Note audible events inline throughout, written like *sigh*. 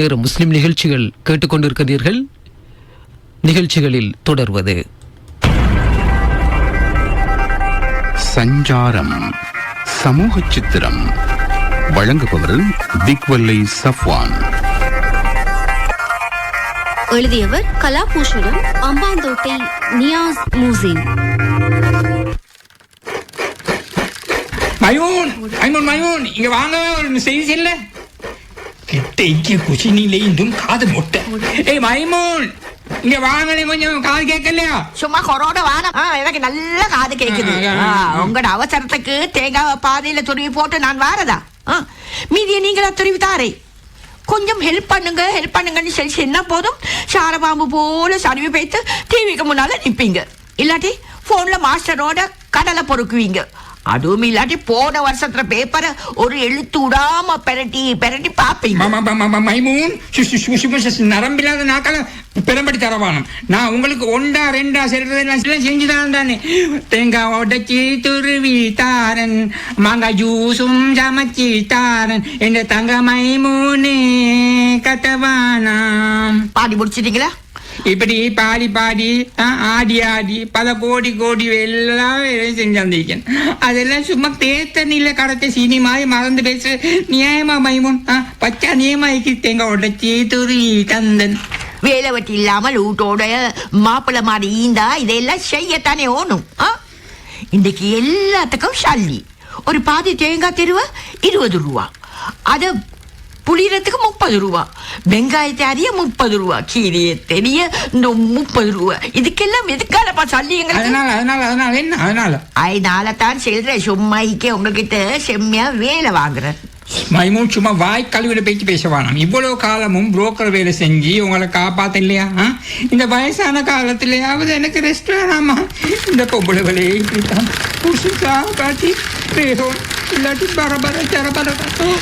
நேரம் முஸ்லிம் நிகழ்ச்சிகள் கேட்டுக்கொண்டிருக்கிறீர்கள். நிகழ்ச்சிகளில் தொடர்வது. சஞ்சாரம் சமூக சித்திரம். வழங்குபவர் திக்வல்லை சஃப்வான். எழுதியவர் கலாபூஷணம் அம்பாந்தோட்டை நியாஸ் மூசின். மயூன் மயூன் இங்க வாங்க ஒரு செய்தி சொல்ல. கிட்டைக்கு குசினிலே இந்தும் காது முட்டை ஏய் மைமூன் இங்க வாங்களே கொஞ்சம் காது கேட்கலையா சும்மா கொரோனா வானம் எனக்கு நல்ல காது கேக்குது. உங்களோட அவசரத்துக்கு தேங்காய் பாதையில துருவி போட்டு நான் வாரதா மீதியை நீங்களா துருவி தாரே கொஞ்சம் ஹெல்ப் பண்ணுங்க ஹெல்ப் பண்ணுங்கன்னு சொல்லி என்ன போதும் சாரபாம்பு போல சருவி போய்த்து டிவிக்கு முன்னால நிப்பீங்க இல்லாட்டி போன்ல மாஸ்டரோட கடலை பொறுக்குவீங்க அதுவும் இல்லாட்டி போன வருஷத்துல பேப்பரை ஒரு எழுத்து விடாம பெரட்டி பெரட்டி பாப்பீங்க நரம்பில்லாத நாக்கால பெரும்படி தரவானம். நான் உங்களுக்கு ஒண்டா ரெண்டா செல்றதெல்லாம் எல்லாம் செஞ்சுதான் தானே. தேங்காய் உடைச்சி துருவி தாரன் மாங்காய் ஜூஸும் சமைச்சி தாரன். என்ற தங்க மைமூனே கத்தவானாம் பாடி முடிச்சிட்டீங்களா? இப்படி பாடி பாடி ஆடி ஆடி பல கோடி கோடி எல்லாம் வேலையும் செஞ்சாந்திருக்கேன் அதெல்லாம் சும்மா தேத்தனில கடத்த சினிமாவை மறந்து பேசு நியாயமா மைமுன்? பச்சா நியமாக்கி தேங்காய் உடச்சி துரி தந்தன். வேலை வெட்டி இல்லாமல் வீட்டோட மாப்பிள்ளை மாதிரி ஈந்தா இதெல்லாம் செய்யத்தானே ஓணும் ஆ? இன்னைக்கு எல்லாத்துக்கும் சல்லி. ஒரு பாதி தேங்காய் தெருவ இருபது ரூபா. அதை புளியறதுக்கு முப்பது ரூபா. வெங்காயத்தை அறிய முப்பது ரூபா. கீரையை தெரிய இந்த முப்பது ரூபா. இதுக்கெல்லாம் எதுக்காலப்பா சல்லி அதனால அதனால அதனால என்ன? அதனால. அதனால தான் சொல்றேன் சும்மாய்க்கே உங்ககிட்ட செம்மையா வேலை வாங்குறேன். மைமூன் சும்மா வாய் கழுவிட பேச்சு பேச வேணாம். இவ்வளவு காலமும் புரோக்கர் வேலை செஞ்சு உங்களை காப்பாத்த இல்லையா? இந்த வயசான காலத்திலேயாவது எனக்கு ரெஸ்ட் வேணாமா இந்த பொம்பளை வேலையை இப்படித்தான் புதுசா காட்டி பேசும் இல்லாட்டி பரபர சரபர.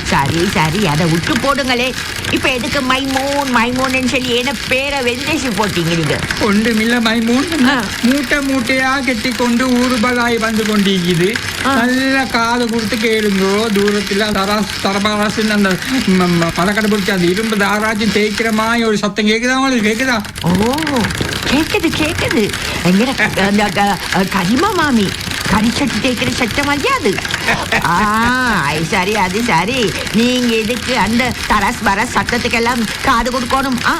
சரி சரி அதை விட்டு போடுங்களே. இப்ப எதுக்கு மைமூன் மைமூன்னு சொல்லி என்ன பேரை வெந்தேசி போட்டீங்க நீங்க? ஒன்றுமில்ல மைமூன். மூட்டை மூட்டையா கட்டி கொண்டு ஊருபலாய் வந்து கொண்டிருக்குது. நல்ல காது கொடுத்து கேளுங்கோ தூரத்துல தராஸ் தரபாராசுன்னு அந்த மரக்கடை பிடிச்சி அந்த இரும்பு தாராச்சும் தேய்க்கிற மாதிரி ஒரு சத்தம் கேக்குதா உங்களுக்கு? கேக்குதா? ஓ கேக்குது கேக்குது. எங்கட க- அந்த க- கரிமா மாமி. கரிசட்டி தேய்க்கிற சட்டம் மரியாது ஆ அது சரி அது சரி. நீங்க எதுக்கு அந்த தரஸ் வர சத்தத்துக்கெல்லாம் காது கொடுக்கணும்? ஆ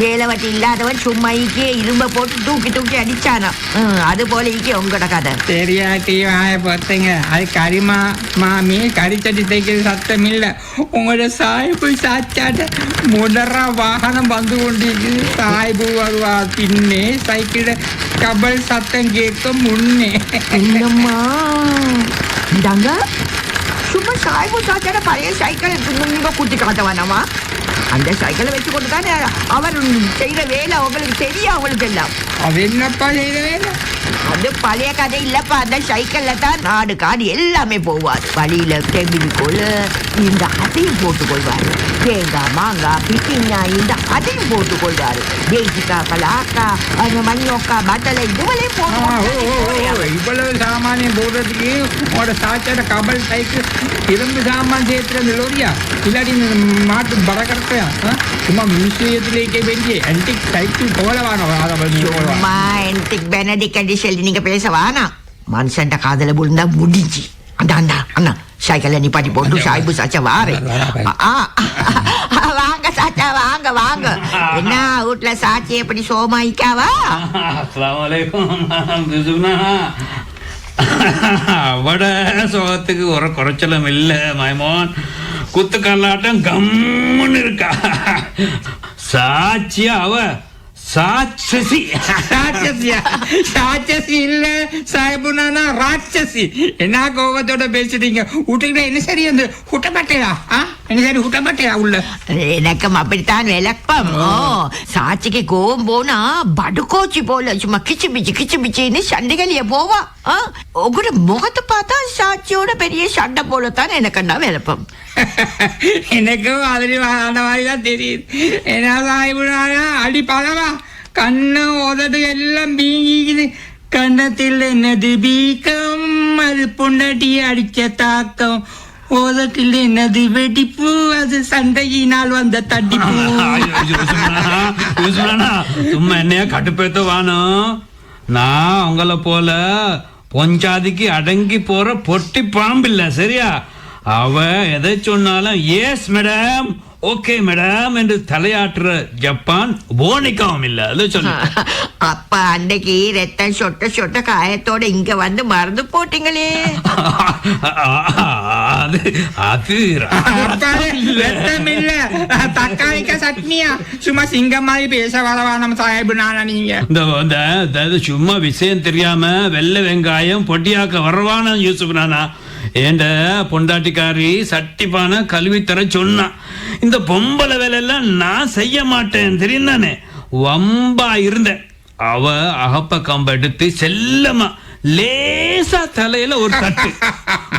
வேலை வட்டி இல்லாதவன் சும்மா ஈக்கே இரும்ப போட்டு தூக்கி தூக்கி அடிச்சானா. அது போல ஈக்கே உங்களோட கதை. தெரியாட்டி வாய பார்த்தீங்க அது கரிமா மாமி கரிச்சட்டி தேய்க்கிறது சத்தம் இல்லை. உங்களோட சாய்பு சாச்சாட்ட முதற வாகனம் வந்து கொண்டிருக்குது. சாய்பு வருவா பின்னே சைக்கிள கபல் சத்தம் கேட்க முன்னே. என்னம்மா? இந்தாங்க. சும்மா சாய்பு சாச்சாட பழைய சைக்கிளை நீங்க குத்தி காட்டவானாமா அந்த சைக்கிளை வச்சு கொண்டு தானே அவர் செய்யற வேலை உங்களுக்கு தெரியும் அவங்களுக்கு எல்லாம் அது என்னப்பா செய்த வேலை? அது பழைய கதை இல்லப்பா. அந்த சைக்கிள்ல தான் நாடு காடு எல்லாமே போவார். வழியில டெம்பிள் கோல் இந்த அதையும் போட்டுக் கொள்வாரு தேங்காய் மாங்காய் பிட்டிங்கா இந்த அதையும் போட்டுக் கொள்வாரு தேசிக்கா பலாக்கா அந்த மணியோக்கா ஓ, ஓ, போட்டு இவ்வளவு சாமானியம் போடுறதுக்கு உங்களோட சாச்சாட கபல் சைக்கிள் இரும்பு சாமான் சேர்த்துற அந்த லோரியா இல்லாட்டி மாட்டு பறக்கறக்கையா சும்மா மியூசியத்திலேக்கே வேண்டிய ஆன்டிக் சைக்கிள் போல வாங்க அதை வந்து போல சும்மா என்டிக் பெனடிக் அடி சொல்லி நீங்க பேச வேணாம் மனுஷன்ட காதல விழுந்தா முடிஞ்சு அந்த அந்த அண்ணா சைக்கிள நிப்பாட்டி போட்டு சாய்பு சாச்சா வாரு ஆ, ஆ, வாங்க சாச்சா வாங்க வாங்க என்ன வீட்டுல சாச்சி எப்படி சோமாயிக்காவா அஸ்லாம் பிசுனா அவட சோகத்துக்கு ஒரு குறைச்சலும் இல்லை மைமோன் குத்துக்கல்லாட்டம் கம்முன்னு இருக்கா? சாட்சியா அவ? சாட்சசி. ராட்சசியா ராட்சசி இல்ல சாய்புனானா ராட்சசி. என்ன கோபத்தோட பேசுறீங்க விட்டுக்கிட்ட என்ன சரி அந்த huட்டப்பட்டையா ஆ? என்ன சரி huட்டப்பட்டையா உள்ள? எனக்கும் அப்படித்தான் விளக்கம். சாட்சிக்கு கோவம் போனா படுகோச்சி போல சும்மா கிச்சு பிச்சு கிச்சு பிச்சுன்னு சண்டைகளிய போவா. ஆ, உங்களோட முகத்தை பார்த்தா சாட்சியோட பெரிய சண்டை போலத்தான் எனக்கு என்ன விளப்பம் எனக்கும் மாதிரி அந்த மாதிரி தான் தெரியுது என்ன சாய்புனானா அடி பழவா கண்ணு உதடு எல்லாம் பீங்கிக்குது கண்ணத்தில் என்னது பீக்கம் அது பொண்டாட்டி அடிச்ச தாக்கம். ஓதட்டில் என்னது வெடிப்பு? அது சண்டையினால் வந்த தட்டிப்பு *laughs* சும்மா என்னையா கட்டுப்பேத்த வானம் நான் உங்களை போல பொஞ்சாதிக்கு அடங்கி போற பொட்டி பாம்பு இல்ல சரியா? அவ எதை சொன்னாலும் எஸ் மேடம் ஓகே மேடம் என்று தலையாட்டுற ஜப்பான் போனிக்காவும் இல்ல. அது சொல்லு. *laughs* அப்ப அன்னைக்கு ரத்தம் சொட்ட சொட்ட காயத்தோட இங்க வந்து மறந்து போட்டீங்களே. *laughs* அது அது வெட்டம் இல்ல. தக்காளிக்க சட்னியா? சும்மா சிங்கம் மாதிரி பேச வரவா நம்ம சாஹிபு நானா நீங்க? இந்த சும்மா விஷயம் தெரியாம வெள்ளை வெங்காயம் பொட்டியாக்க வரவான யூசுப் நானா? ஏண்ட பொண்டாட்டிக்காரி சட்டிப்பான கல்வி தர சொன்னான் இந்த பொம்பளை வேலையெல்லாம் நான் செய்ய மாட்டேன் தெரியுந்தானே வம்பா இருந்தேன். அவ அகப்ப கம்ப எடுத்து செல்லமா லேசா தலையில ஒரு தட்டு.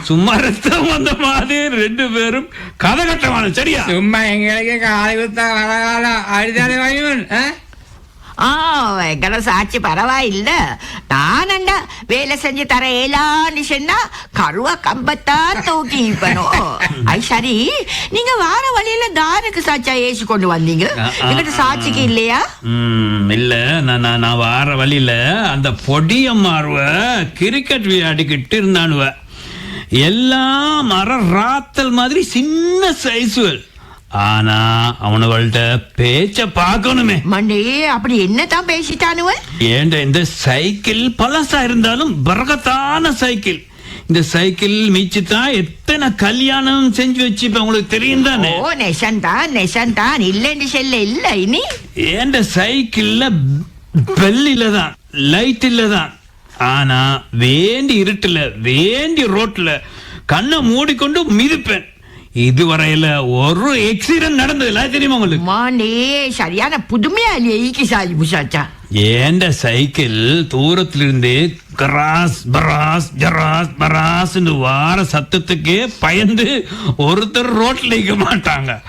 சும்மா ரத்தம் வந்த மாதிரி ரெண்டு பேரும் கதை கட்டமான சரியா? சும்மா எங்களுக்கு ஆ எங்களை சாட்சி பரவாயில்ல நானண்டா வேலை செஞ்சு தர ஏலான்னு சொன்னா கருவா கம்பத்தான் தூக்கி இப்பனும் ஐ சரி நீங்க வார வழியில தாருக்கு சாட்சியா ஏசி கொண்டு வந்தீங்க எங்கிட்ட சாட்சிக்கு இல்லையா இல்ல நான் நான் வார வழியில அந்த பொடியம்மாருவ கிரிக்கெட் விளையாடிக்கிட்டு இருந்தானுவ எல்லாம் மர ராத்தல் மாதிரி சின்ன சைஸுகள் ஆனா அவனுவள்கிட்ட பேச்ச பார்க்கணுமே. மண்டே அப்படி என்னதான் பேசிட்டானுவன் ஏண்ட இந்த சைக்கிள் பழசா இருந்தாலும் பரகத்தான சைக்கிள். இந்த சைக்கிள் மீச்சு தான் எத்தனை கல்யாணம் செஞ்சு வச்சுப்பேன் உங்களுக்கு தெரியும் தானே? ஓ நெசன்தான் நெசன்தான் இல்லைன்னு செல்ல இல்ல இனி? ஏண்ட சைக்கிள்ல பெல்லில தான் லைட் இல்ல தான் ஆனா வேண்டி இருட்டுல வேண்டி ரோட்ல கண்ணை மூடிக்கொண்டு மிதிப்பேன். இதுவரையில ஒரு எக்ஸிடென்ட் நடந்ததில்ல தெரியுமா உங்களுக்கு? மாண்டே சரியான புதுமையா இல்லையே ஈக்கி சாஜி புசாச்சா? ஏண்ட சைக்கிள் தூரத்திலிருந்து கராஸ் பராஸ் ஜராஸ் பராஸ் வார சத்தத்துக்கே பயந்து ஒருத்தர் ரோட்ல நிக்க மாட்டாங்க.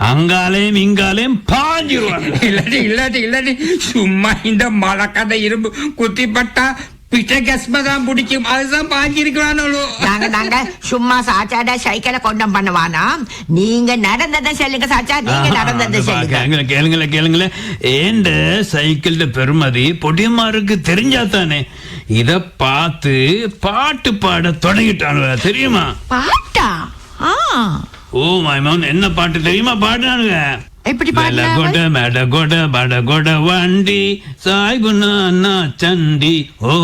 அங்காலேயும் இங்காலேயும் பாஞ்சிருவாங்க. இல்லாட்டி இல்லாட்டி இல்லாட்டி சும்மா இந்த மழக்கடை இரும்பு குத்திப்பட்டா பிச்சை கஸ்ம தான் பிடிக்கும் அதுதான் பாஞ்சிருக்கிறானோ நாங்க நாங்க சும்மா சாச்சாட சைக்கிளை கொண்டம் பண்ணுவானா நீங்க நடந்ததை சொல்லுங்க சாச்சா நீங்க நடந்ததை சொல்லுங்க கேளுங்களேன் கேளுங்களேன் கேளுங்களேன் ஏண்ட சைக்கிள்ட பெருமதி பொடியம்மாருக்கு தெரிஞ்சா தானே இத பார்த்து பாட்டு பாட தொடங்கிட்டானுவ தெரியுமா பாட்டா ஆ ஓ மைமோன் என்ன பாட்டு தெரியுமா பாடுறானுங்க வண்டி சாய்குனா சண்டி ஓ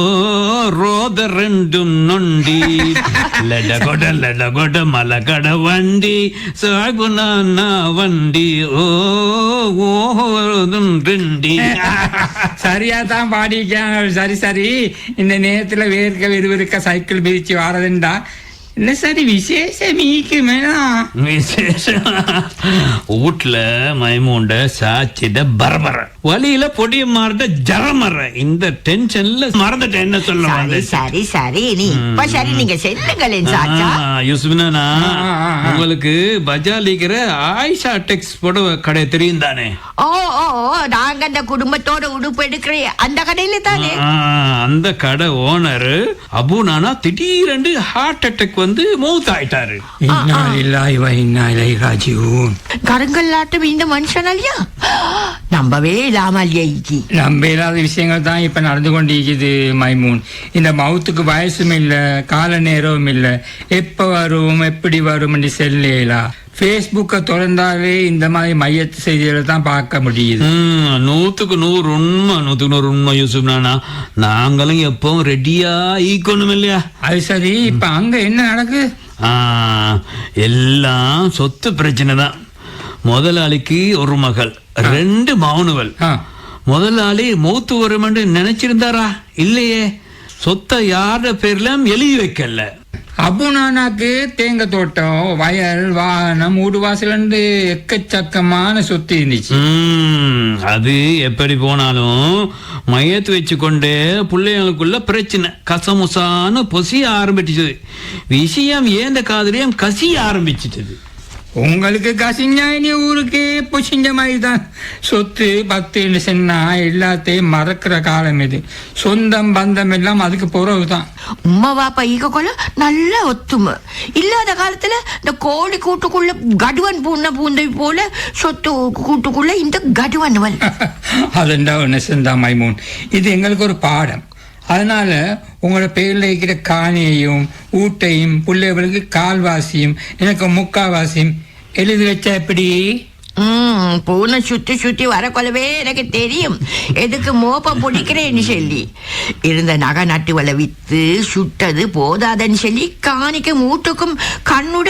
ரோத ரெண்டும் நொண்டி. *laughs* லெடகொட லெடகொட மலகட வண்டி சாய்குனா வண்டி ஓ ரெண்டி. *laughs* சரியா தான் பாடிக்காங்க சரி சரி. இந்த நேரத்துல வேர்க்க விறுவிறுக்க சைக்கிள் பிரிச்சு வாரதுண்டா. என்ன சரி விசேஷம்? ஈக்கு விசேஷம் வீட்டில் மைமூண்ட சாச்சிட பரபர வழியில பொடிய மாறுட ஜரமர இந்த டென்ஷன்ல மறந்துட்டேன் என்ன சொல்ல சரி சரி சரி. நீ இப்ப சரி நீங்க செல்லுங்களேன் சாச்சா. யூசுப்னா. உங்களுக்கு பஜாலிக்கிற ஆயிஷா டெக்ஸ் புடவை கடை தெரியும் தானே? ஓ ஓ ஓ, நாங்க அந்த குடும்பத்தோட உடுப்பு எடுக்கிறேன் அந்த கடையில தானே? அந்த கடை ஓனர் அபு நானா திடீரென்று ஹார்ட் அட்டாக் வந்து மௌத் ஆயிட்டாரு இன்னா இல்லாய் வ இன்னா இலை ராஜிவூன் கருங்கல்லாட்டம் இந்த மனுஷன் இல்லையா நம்பவே இல்லாம இல்லையா ஈக்கி நம்ப இல்லாத விஷயங்கள் தான் இப்ப நடந்து கொண்டிருக்குது மைமூன் இந்த மவுத்துக்கு வயசும் இல்ல கால நேரமும் இல்ல எப்ப வரும் எப்படி வரும் என்று செல்லேலா ஃபேஸ்புக்கை திறந்தாவே இந்த மாதிரி மையத்து செய்திகளை தான் பார்க்க முடியுது ம், நூத்துக்கு நூறு உண்மை நூத்துக்கு நூறு உண்மை யூசுப் நானா நாங்களும் எப்பவும் ரெடியா ஈக்கணும் இல்லையா அது சரி இப்ப அங்க என்ன நடக்குது ஆ, எல்லாம் சொத்து பிரச்சனை தான் முதலாளிக்கு ஒரு மகள் ரெண்டு மௌனுவல். முதலாளி மூத்து வருமென்று நினைச்சிருந்தாரா? இல்லையே. சொத்தை யார பேர்ல எழுதி வைக்கல. அபு நானாக்கு தேங்காய் தோட்டம் வயல் வாகனம் வீடு வாசல் எக்கச்சக்கமான சொத்து இருந்துச்சு. அது எப்படி போனாலும் மையத்து வச்சு கொண்டு பிள்ளைங்களுக்குள்ள பிரச்சனை. கசமுசான்னு பொசிய ஆரம்பிச்சுது. விஷயம் ஏந்த காதலியும் கசிய ஆரம்பிச்சிட்டது. உங்களுக்கு கசிஞ்சாயினி ஊருக்கே பொசிஞ்ச மாதிரி தான் சொத்து பத்துன்னு சொன்னா எல்லாத்தையும் மறக்கிற காலம் இது. சொந்தம் பந்தம் எல்லாம் அதுக்கு பிறகு தான் உம்மா பாப்பா ஈக கொள்ள நல்ல ஒத்துமை. இல்லாத காலத்துல இந்த கோழி கூட்டுக்குள்ள கடுவன் பூந்த பூந்தை போல சொத்து கூட்டுக்குள்ள இந்த கடுவன் *laughs* அதுண்டா நெசந்தா மைமூன். இது எங்களுக்கு ஒரு பாடம். அதனால உங்களோட பேர்ல இருக்கிற காணியையும் ஊட்டையும் பிள்ளைகளுக்கு கால்வாசியும் எனக்கு முக்காவாசியும் எழுதி வச்சா எப்படி பூனை சுத்தி சுத்தி வரக்கொள்ளவே எனக்கு தெரியும். எதுக்கு மோப்பம் பிடிக்கிறேன்னு சொல்லி. இருந்த நகை நட்டுவலை வித்து சுட்டது போதாதன்னு சொல்லி காணிக்க மூட்டுக்கும் கண்ணுட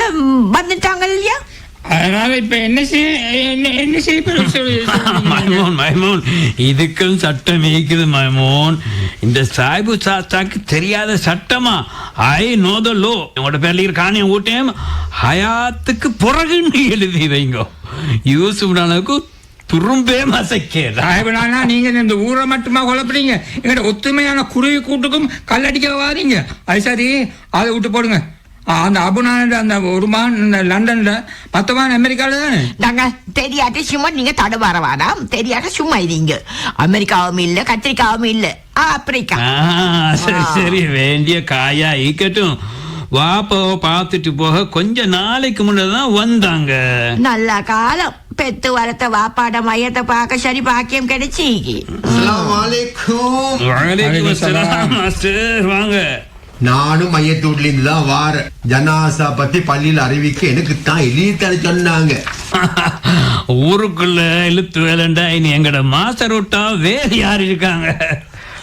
வந்துட்டாங்க இல்லையா? அதனால இப்ப என்ன செய்ய என்ன. *laughs* மைமோன் மைமோன். இதுக்கும் சட்டம் இருக்குது மைமோன். இந்த சாய்பு சாஸ்தாக்கு தெரியாத சட்டமா? I know the law. உங்களோட பேர்ல காணியம் ஊட்டேன் ஹயாத்துக்கு பிறகுன்னு எழுதி வைங்க. யூசுப் நானுக்கு துரும்பே மசக்கேதா. சாஹிபனானா நீங்க இந்த ஊரை மட்டுமா குழப்பறீங்க எங்கட ஒத்துமையான குருவி கூட்டுக்கும் கல்லடிக்க வாரீங்க. அது சரி அதை விட்டு போடுங்க. அந்த அபுனான அந்த ஒரு மான் இந்த லண்டன்ல மத்தமான அமெரிக்கால தானே? நாங்க தெரியாட்ட சும்மா நீங்க தடுமாற வேணாம். தெரியாட்ட சும்மா இருங்க. அமெரிக்காவும் இல்ல கத்திரிக்காவும் இல்ல. ஆப்பிரிக்கா. ஆ, சரி சரி வேண்டிய காயா ஈக்கட்டும் வாப்பாவை பார்த்துட்டு போக. கொஞ்ச நாளைக்கு முன்னாடி தான் வந்தாங்க. நல்ல காலம். பெத்து வளர்த்த வாப்பாட மையத்தை பார்க்க சரி பாக்கியம் மாஸ்டர். வாங்க. நானும் மையத்தூட்ல இருந்து தான் வார ஜனாசா பத்தி பள்ளியில் அறிவிக்க எனக்கு தான் எழுதித்தர சொன்னாங்க. ஊருக்குள்ள இழுத்து வேலைண்டா இனி எங்கட மாஸ்டர் விட்டா வேறு யார் இருக்காங்க?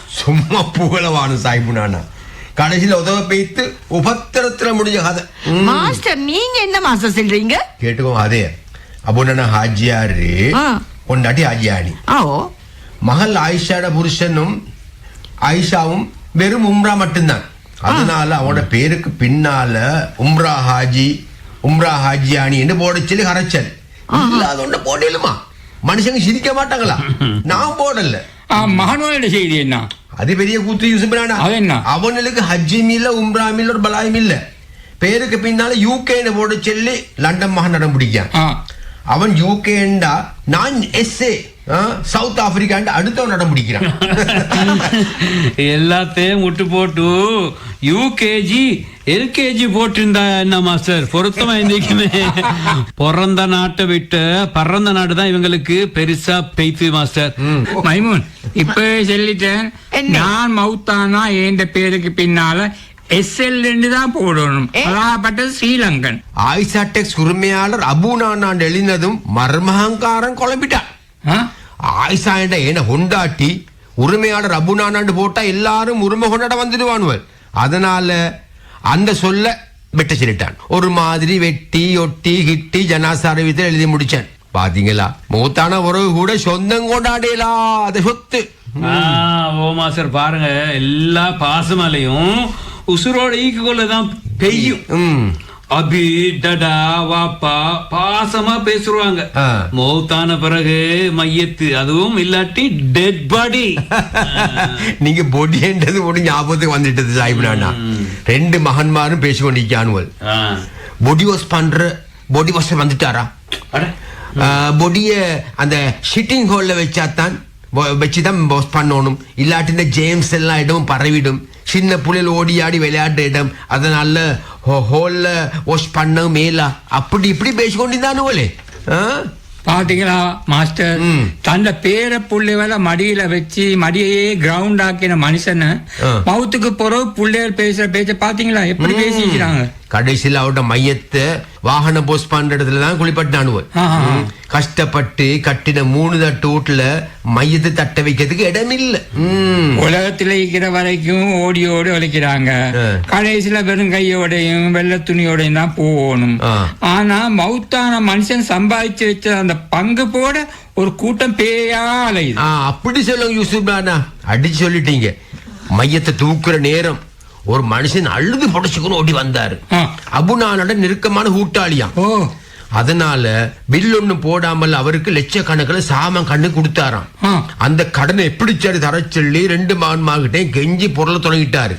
சும்மா புகழவானு சாய்பு நானா. கடைசியில உதவ பெய்த்து உபத்திரத்துல முடிஞ்ச கதை. மாஸ்டர் நீங்க என்ன மாஸ்டர் சொல்றீங்க? கேட்டுக்கோ அதே. அபுனன ஹாஜியாரு. பொண்டாட்டி ஹாஜியானி. ஓ. மகள் ஆயிஷாட புருஷனும் ஆயிஷாவும் வெறும் உம்ரா மட்டும்தான். அதனால அவனோட பேருக்கு பின்னால உம்ரா ஹாஜி உம்ரா ஹாஜியானி என்று போட சொல்லி கரைச்சல். இல்லாத ஒண்ணு போடலுமா? மனுஷங்க சிரிக்க மாட்டாங்களா? நான் போடல. மகனோட செய்தி என்ன? அது பெரிய கூத்து யூசுப்ரானா? அவனுக்கு ஹஜ்ஜிம் இல்ல உம்ராம் இல்ல ஒரு பலாயும் இல்ல பேருக்கு பின்னால யூகேன்னு போட சொல்லி லண்டன் மகன் நடம் பிடிக்கான் அவன் யூகேண்டா நான் எஸ்ஏ சவுத் ஆப்பிரிக்காண்ட அடுத்தவன் நடம் பிடிக்கிறான் எல்லாத்தையும் விட்டு போட்டு யூகேஜி எல்கேஜி போட்டிருந்தா என்ன மாஸ்டர் பொருத்தமா இருந்திக்குமே பிறந்த நாட்டை விட்டு பறந்த நாடு தான் இவங்களுக்கு பெருசா பெய்த்து மாஸ்டர் மைமூன் இப்ப சொல்லிட்டேன்? நான் மவுத்தானா என்ற பேருக்கு பின்னால எஸ்எல் தான் போடணும். ஏ? அதாகப்பட்டது ஸ்ரீலங்கன். ஆயிஷா டெக்ஸ் உரிமையாளர் அபு நானாண்டு எழுதினதும் மர்மஹங்காரன் குழம்பிட்டான். ஆ? ஆயிஷா என்ற ஏன கொண்டாட்டி உரிமையாளர் அபு நானாண்டு போட்டா எல்லாரும் உரிமை கொண்டாட வந்துடுவானுவர் அதனால அந்த சொல்ல வெட்ட சொல்லிட்டான். ஒரு மாதிரி வெட்டி ஒட்டி கிட்டி ஜனாசா அறிவித்து எழுதி முடிச்சான். பாத்தீங்களா? மூத்தான உறவு கூட சொந்தம் கொண்டாடலாம் அது சொத்து. ஆ, ஓ மாஸ்டர் பாருங்க எல்லா பாசமலையும் உசுரோட ஈக்குள்ள தான் பெய்யும் அபி டடா வாப்பா பாசமா பேசுவாங்க. ஆ. மௌத்தான பிறகு மையத்து அதுவும் இல்லாட்டி டெட் பாடி *laughs* நீங்க பொடின்றது ஒரு ஞாபகத்துக்கு வந்துட்டது சாஹிப்னானா ரெண்டு மகன்மாரும் பேசி கொண்டிருக்கானுவல் பொடி வாஷ் பண்ற பொடி வாஷ் வந்துட்டாரா? பொடிய அந்த ஷிட்டிங் ஹோல்ல வச்சாதான் வச்சுதான் வாஷ் பண்ணணும். இல்லாட்டி இந்த ஜேம்ஸ் எல்லாம் இடமும் பரவிடும். சின்ன புள்ளைகள் ஓடி ஆடி விளையாடுற இடம் அதனால ஹோல்ல வாஷ் பண்ண மேலா. அப்படி இப்படி பேசி கொண்டிருந்தானுவலே ஆ? பாத்தீங்களா மாஸ்டர். தந்த பேர புள்ளைவல மடியில வச்சு மடியையே கிரவுண்ட் ஆக்கின மனுஷனை. மவுத்துக்கு பிறகு புள்ளையர் பேசுற பேச்ச பாத்தீங்களா? எப்படி பேசிக்கிறாங்க? கடைசியில் அவட மையத்தை வாகனம் போஸ்ட் பண்ற இடத்துல தான். ம். கஷ்டப்பட்டு கட்டின மூணு தட்டு வீட்டுல மையத்தை தட்ட வைக்கிறதுக்கு இடம் இல்ல. உலகத்துல இருக்கிற வரைக்கும் ஓடி ஓடி உழைக்கிறாங்க. கடைசியில வெறும் கையோடையும் வெள்ளை துணியோடையும் தான் போகணும். ஆனா மவுத்தான மனுஷன் சம்பாதிச்சு வச்ச அந்த பங்கு போட ஒரு கூட்டம் பேயா அலையுது அப்படி சொல்லுங்க யூசுப் அடிச்சு சொல்லிட்டீங்க மையத்தை தூக்குற நேரம் ஒரு மனுஷன் அழுது புடைச்சுக்கணும் ஓடி வந்தாரு. ஆ. அபுனானோட நெருக்கமான கூட்டாளியாம். அதனால பில் ஒண்ணு போடாமல் அவருக்கு லட்சக்கணக்கில் சாமான் கண்ணு கொடுத்தாராம். அந்த கடனை எப்படி சரி தர சொல்லி ரெண்டு மகன்மார்கிட்டே கெஞ்சி பொருளை தொடங்கிட்டாரு.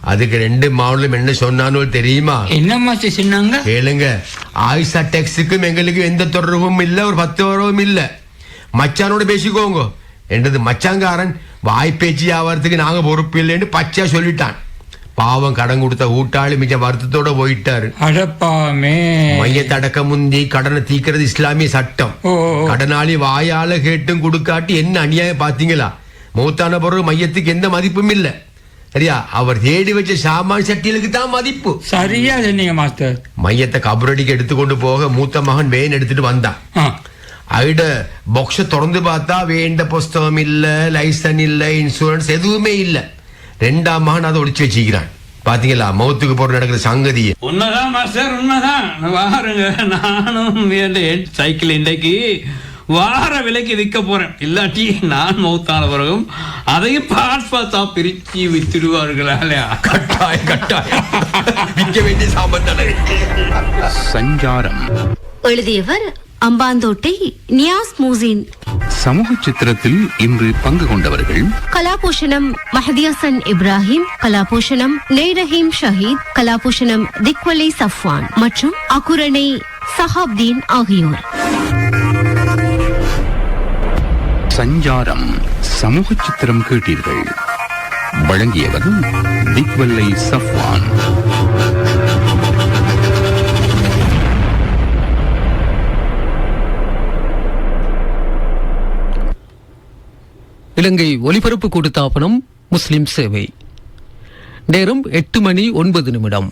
அதுக்கு ரெண்டு மகன்களும் என்ன சொன்னானோ தெரியுமா? என்ன மாஸ்டர் சொன்னாங்க? கேளுங்க. ஆயிஷா டேக்ஸுக்கும் எங்களுக்கு எந்த தொடர்பும் இல்ல ஒரு பத்து வரவும் இல்ல. மச்சானோட பேசிக்கோங்க. என்றது மச்சாங்காரன் வாய்ப்பேச்சு ஆவறதுக்கு நாங்க பொறுப்பு இல்லைன்னு பச்சையா சொல்லிட்டான். பாவம் கடன் கொடுத்த ஊட்டாளி மிச்ச வருத்தத்தோட போயிட்டாரு. அடப்பாமே. மையத்தை அடக்க முந்தி கடனை தீக்கிறது இஸ்லாமிய சட்டம். கடனாளி வாயால கேட்டும் கொடுக்காட்டி என்ன அநியாயம் பாத்தீங்களா? மூத்தான பிறகு மையத்துக்கு எந்த மதிப்பும் இல்ல. சரியா? அவர் தேடி வச்ச சாமான் சட்டியலுக்கு தான் மதிப்பு. சரியா சொன்னீங்க மாஸ்டர். மையத்தை கபரடிக்கு எடுத்துக்கொண்டு போக மூத்த மகன் வேன் எடுத்துட்டு வந்தான். அவிட பாக்ஸ திறந்து பார்த்தா வேண்ட புஸ்தகம் இல்ல லைசன் இல்ல இன்சூரன்ஸ் எதுவுமே இல்ல. ரெண்டாம் மகன் அதை ஒளிச்சு வச்சுக்கிறான். பாத்தீங்களா? மௌத்துக்கு போற நடக்கிற சங்கதி உண்மைதான் மாஸ்டர் உண்மைதான் வாருங்க நானும் சைக்கிள் இன்றைக்கு வார விலைக்கு விற்க போறேன். இல்லாட்டி நான் மௌத்தான பிறகும் அதையும் பார்ட் பார்த்தா பிரிச்சு வித்துடுவார்களா கட்டாயம் கட்டாயம். விற்க வேண்டிய சாமான் தானே. சஞ்சாரம். எழுதியவர் அம்பாந்தோட்டை நியாஸ் மூசின். சமூக சித்திரத்தில் இன்று பங்கு கொண்டவர்கள் கலாபூஷணம் மஹதியசன் இப்ராஹிம் கலாபூஷணம் நெய்ரஹீம் ஷஹீத் கலாபூஷணம் திக்வலை சஃப்வான் மற்றும் அகுரணை சஹாப்தீன் ஆகியோர். சஞ்சாரம் சமூக சித்திரம் கேட்டீர்கள். வழங்கியவர் திக்வல்லை சஃப்வான். இலங்கை ஒலிபரப்பு கூட்டுத்தாபனம் முஸ்லிம் சேவை. நேரம் எட்டு மணி ஒன்பது நிமிடம்.